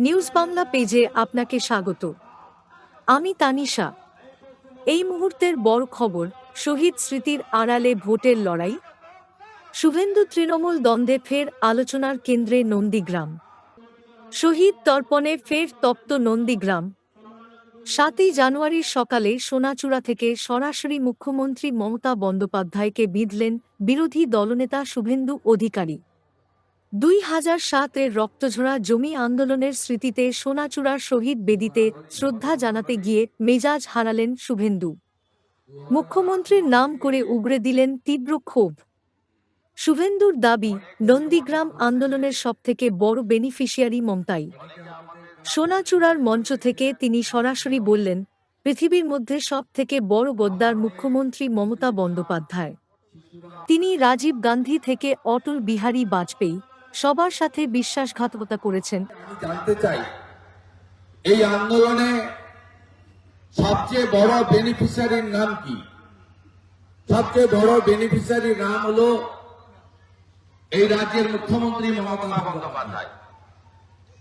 News Bangla পেজে আপনাকে স্বাগত। আমি তানিশা। এই মুহূর্তের বড় খবর, শহীদ স্মৃতির আড়ালে ভোটের লড়াই। শুভেন্দু তৃণমূল দ্বন্দ্বে ফের আলোচনার কেন্দ্রে নন্দীগ্রাম। শহীদ তর্পণে ফের তপ্ত নন্দীগ্রাম। সাতই জানুয়ারির সকালে সোনাচূড়া থেকে সরাসরি মুখ্যমন্ত্রী মমতা বন্দ্যোপাধ্যায়কে বিঁধলেন বিরোধী দলনেতা শুভেন্দু অধিকারী। দুই হাজার সাতের রক্তঝরা জমি আন্দোলনের স্মৃতিতে সোনাচূড়ার শহীদ বেদিতে শ্রদ্ধা জানাতে গিয়ে মেজাজ হারালেন শুভেন্দু। মুখ্যমন্ত্রীর নাম করে উগরে দিলেন তীব্র ক্ষোভ। শুভেন্দুর দাবি, নন্দীগ্রাম আন্দোলনের সবথেকে বড় বেনিফিশিয়ারি মমতাই। সোনাচূড়ার মঞ্চ থেকে তিনি সরাসরি বললেন, পৃথিবীর মধ্যে সব থেকে বড় গদ্দার মুখ্যমন্ত্রী মমতা বন্দ্যোপাধ্যায়। তিনি রাজীব গান্ধী থেকে অটল বিহারী বাজপেয়ী। সবার সাথে বিশ্বাসঘাতকতা করেছেন। জানতে চাই, এই আন্দোলনে সবচেয়ে বড় বেনিফিশিয়ারির নাম কি? সবচেয়ে বড় বেনিফিশিয়ারির নাম হলো এই রাজ্যের মুখ্যমন্ত্রী মমতা বন্দ্যোপাধ্যায়।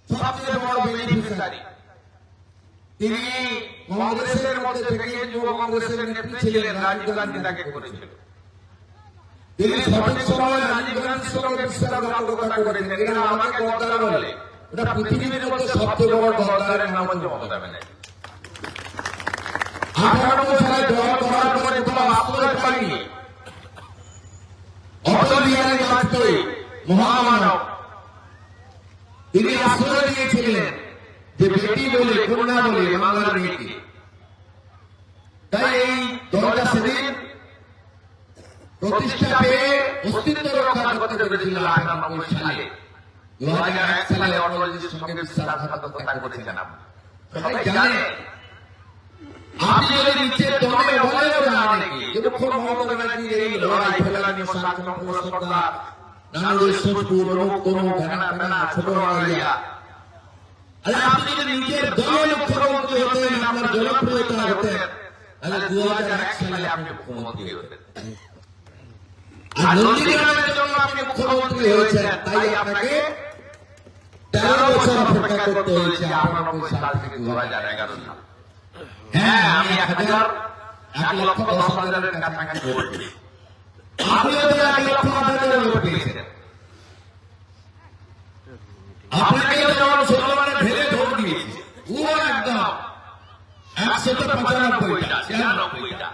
সবচেয়ে বড় বেনিফিশিয়ারি তিনি কংগ্রেসের মধ্যে থেকে যুব কংগ্রেসের নেত্রী ছিলেন, রাজীব গান্ধী তাকে করেছিল। তিনি সঠিক সময় রাজীব গান্ধীর সঙ্গে বিশ্বাসঘাতকতা করেছেন এরা আমাকে গদ্দার বলে। এটা পৃথিবীর মধ্যে সবচেয়ে বড় গদ্দারের নাম হচ্ছে মমতা ব্যানার্জি। আঠারো সালে দল করার পরে কোনো আশ্রয় পাইনি। অটল বিহারী বাজপেয়ী মহামানব। তিনি আশ্রয় দিয়েছিলেন যে বেটি বলে কন্যা বলে বাংলার মেয়েকে। তাই এই দলটা সেদিন প্রতিষ্ঠা পেয়ে অস্তিত্ব রক্ষা করতে পেরেছিল আটানব্বই সালে দু হাজার এক সালে অটলজির সঙ্গে বিশ্বাসঘাতকতা করেছেন আপনি সবাই জানে আপনি যদি নিচের দমে বলেও না অনেকে কিন্তু খুব মমতা ব্যানার্জির এই লড়াই ফেলানি শান্তনগর সরকার নানুরের সোজপুর অমুক তমুক হেনা ফেনা ছোট রাইয়া। আরে আপনি যদি নিজের দলের মুখ্যমন্ত্রী হতেন আপনার জনপ্রিয়তা হতেন তাহলে দু হাজার এক সালে আপনি মুখ্যমন্ত্রী হতেন। আর নন্দীগ্রামের জন্য আপনি মুখ্যমন্ত্রী হয়েছেন তাই আপনাকে তেরো বছর অপেক্ষা করতে হয়েছে আটানব্বই সাল থেকে দু হাজার এগারো সাল হ্যাঁ আমি এক হাজার এক লক্ষ দশ হাজারের কাছাকাছি ভোট আপনিও তো এক লক্ষ দশ হাজারের ভোট পেয়েছেন আপনাকেও যেমন ষোলবারে ঢেলে ভোট দিয়েছে ও একদম একশো পঁচানব্বইটা ছিয়ানব্বইটা।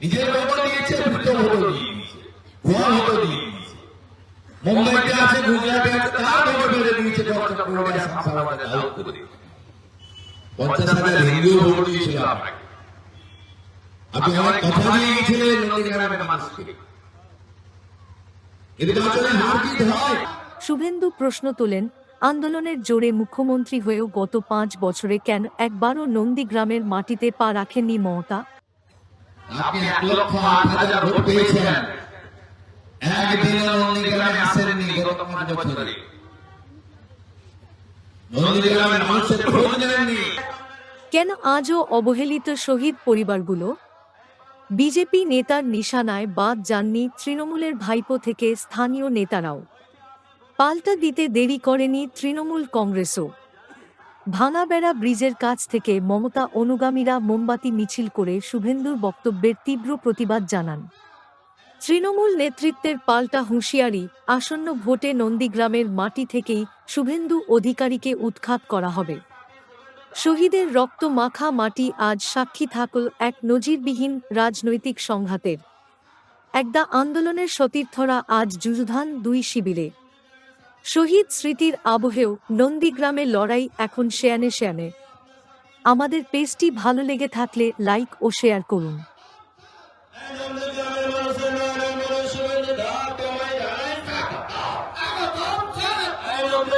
নিজের ভোট দিয়েছে ভোট মুম্বাইতে আছে গুজরাটে আছে তার ভোট মেরে দিয়েছে ডক্টর চক্রবর্তী আসামাবাদে আউট করে। পঞ্চাশ হাজার হিন্দু ভোট দিয়েছিল আপনাকে আপনি আমার কথা দিয়ে নন্দীগ্রামের মানুষকে। নির্বাচনে হার জিত হয়। শুভেন্দু প্রশ্ন তোলেন আন্দোলনের জোরে মুখ্যমন্ত্রী হয়েও গত পাঁচ বছরে কেন একবারও নন্দীগ্রামের মাটিতে পা রাখেননি মমতা? আপনি এক লক্ষ আট হাজার ভোট পেয়েছেন। একদিনে নন্দীগ্রামে আসেননি গত পাঁচ বছরে নন্দীগ্রামের মানুষের ভোট নেননি। কেন আজও অবহেলিত শহীদ পরিবারগুলো? বিজেপি নেতার নিশানায় বাদ যাননি তৃণমূলের ভাইপো থেকে স্থানীয় নেতারাও। পাল্টা দিতে দেরি করেনি তৃণমূল কংগ্রেসও। ভাঙাবেড়া ব্রিজের কাছ থেকে মমতা অনুগামীরা মোমবাতি মিছিল করে শুভেন্দুর বক্তব্যের তীব্র প্রতিবাদ জানান। তৃণমূল নেতৃত্বের পাল্টা হুঁশিয়ারি আসন্ন ভোটে নন্দীগ্রামের মাটি থেকেই শুভেন্দু অধিকারীকে উৎখাত করা হবে। শহীদের রক্ত মাখা মাটি আজ সাক্ষী থাকল এক নজিরবিহীন রাজনৈতিক সংঘাতের। একদা আন্দোলনের সতীর্থরা আজ যুযুধান দুই শিবিরে। শহীদ স্মৃতির আবহেও নন্দীগ্রামে লড়াই এখন শেয়ানে শেয়ানে। আমাদের পেজটি ভালো লেগে থাকলে লাইক ও শেয়ার করুন।